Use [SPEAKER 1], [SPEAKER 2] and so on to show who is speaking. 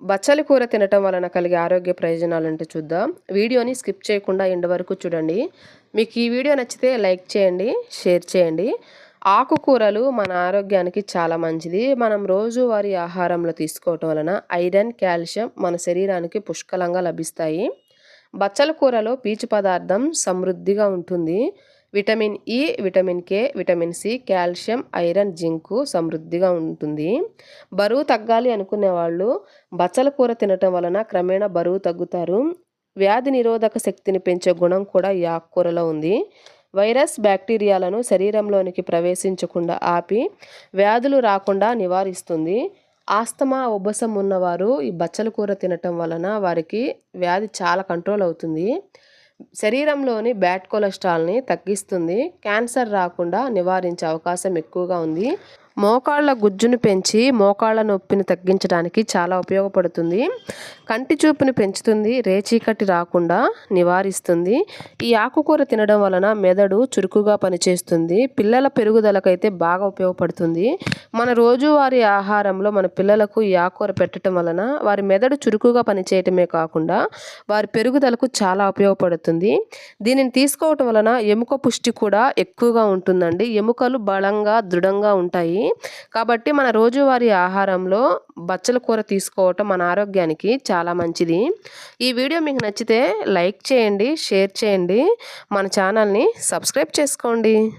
[SPEAKER 1] బచ్చలి కూర తినటం వలన కలిగే ఆరోగ్య ప్రయోజనాలు అంటే చూద్దాం. వీడియోని స్కిప్ చేయకుండా ఎండ్ వరకు చూడండి. మీకు ఈ వీడియో నచ్చితే లైక్ చేయండి షేర్ చేయండి. ఆకుకూరలు మన ఆరోగ్యానికి చాలా మంచిది. మనం రోజువారీ ఆహారంలో తీసుకోవటం వలన ఐరన్ కాల్షియం మన శరీరానికి పుష్కలంగా లభిస్తాయి. బచ్చల కూరలో పీచు పదార్థం సమృద్ధిగా ఉంటుంది. Vitamin E vitamin K vitamin C calcium iron zinc సమృద్ధిగా ఉంటుంది. బరువు తగ్గాలి అనుకునే వాళ్ళు బచ్చల కూర తినటం వలన క్రమేణా బరువు తగ్గుతారు. వ్యాధి నిరోధక శక్తిని పెంచే గుణం కూడా ఈ ఆకుకూరలో ఉంది. వైరస్ బ్యాక్టీరియాలను శరీరంలోనికి ప్రవేశించకుండా ఆపి వ్యాధులు రాకుండా నివారిస్తుంది. ఆస్తమా ఉబ్బసం ఉన్నవారు ఈ బచ్చల కూర తినటం వలన వారికి వ్యాధి చాలా కంట్రోల్ అవుతుంది. శరీరంలోని బ్యాడ్ కొలెస్ట్రాల్ని తగ్గిస్తుంది. క్యాన్సర్ రాకుండా నివారించే అవకాశం ఎక్కువగా ఉంది. మోకాళ్ళ గుజ్జును పెంచి మోకాళ్ళ నొప్పిని తగ్గించడానికి చాలా ఉపయోగపడుతుంది. కంటి చూపుని పెంచుతుంది రేచీకటి రాకుండా నివారిస్తుంది. ఈ ఆకుకూర తినడం వలన మెదడు చురుకుగా పనిచేస్తుంది పిల్లల పెరుగుదలకైతే బాగా ఉపయోగపడుతుంది. మన రోజువారీ ఆహారంలో మన పిల్లలకు ఈ ఆకుకూర పెట్టడం వలన వారి మెదడు చురుకుగా పనిచేయటమే కాకుండా వారి పెరుగుదలకు చాలా ఉపయోగపడుతుంది. దీనిని తీసుకోవటం వలన ఎముక పుష్టి కూడా ఎక్కువగా ఉంటుందండి. ఎముకలు బలంగా దృఢంగా ఉంటాయి. కాబట్టి మన రోజువారీ ఆహారంలో బచ్చల కూర తీసుకోవటం మన ఆరోగ్యానికి చాలా మంచిది. ఈ వీడియో మీకు నచ్చితే లైక్ చేయండి షేర్ చేయండి. మన ఛానల్ని సబ్స్క్రైబ్ చేసుకోండి.